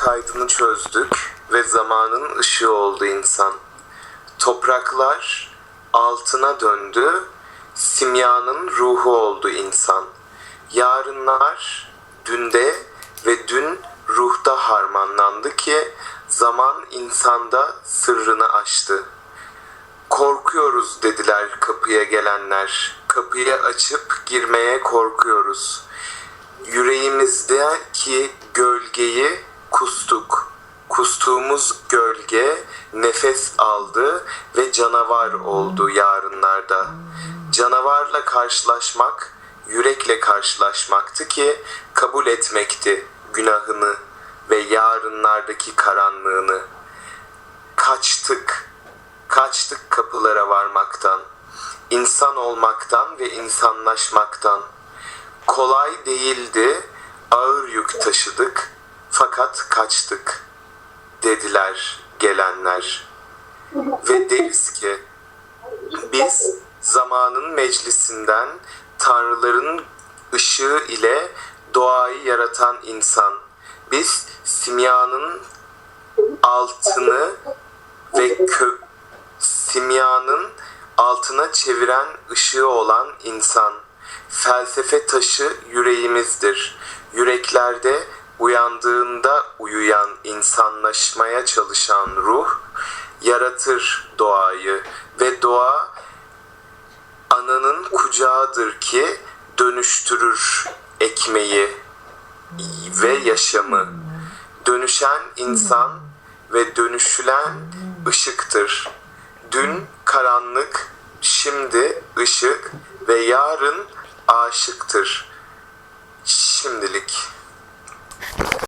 kaydını çözdük ve zamanın ışığı oldu insan. Topraklar altına döndü, simyanın ruhu oldu insan. Yarınlar dünde ve dün ruhta harmanlandı ki zaman insanda sırrını açtı. Korkuyoruz dediler kapıya gelenler. Kapıyı açıp girmeye korkuyoruz. Yüreğimizdeki gölgeyi kustuk. Kustuğumuz gölge nefes aldı ve canavar oldu yarınlarda. Canavarla karşılaşmak yürekle karşılaşmaktı ki kabul etmekti günahını ve yarınlardaki karanlığını. Kaçtık, kaçtık kapılara varmaktan, insan olmaktan ve insanlaşmaktan. Kolay değildi, ağır yük taşıdık fakat kaçtık dediler gelenler. Ve deriz ki biz zamanın meclisinden tanrıların ışığı ile doğayı yaratan insan. Biz simyanın altını ve kö simyanın altına çeviren ışığı olan insan. Felsefe taşı yüreğimizdir. Yüreklerde uyandığında uyuyan insanlaşmaya çalışan ruh yaratır doğayı ve doğa ananın kucağıdır ki dönüştürür ekmeği ve yaşamı. Dönüşen insan ve dönüşülen ışıktır. Dün karanlık, şimdi ışık ve yarın aşıktır.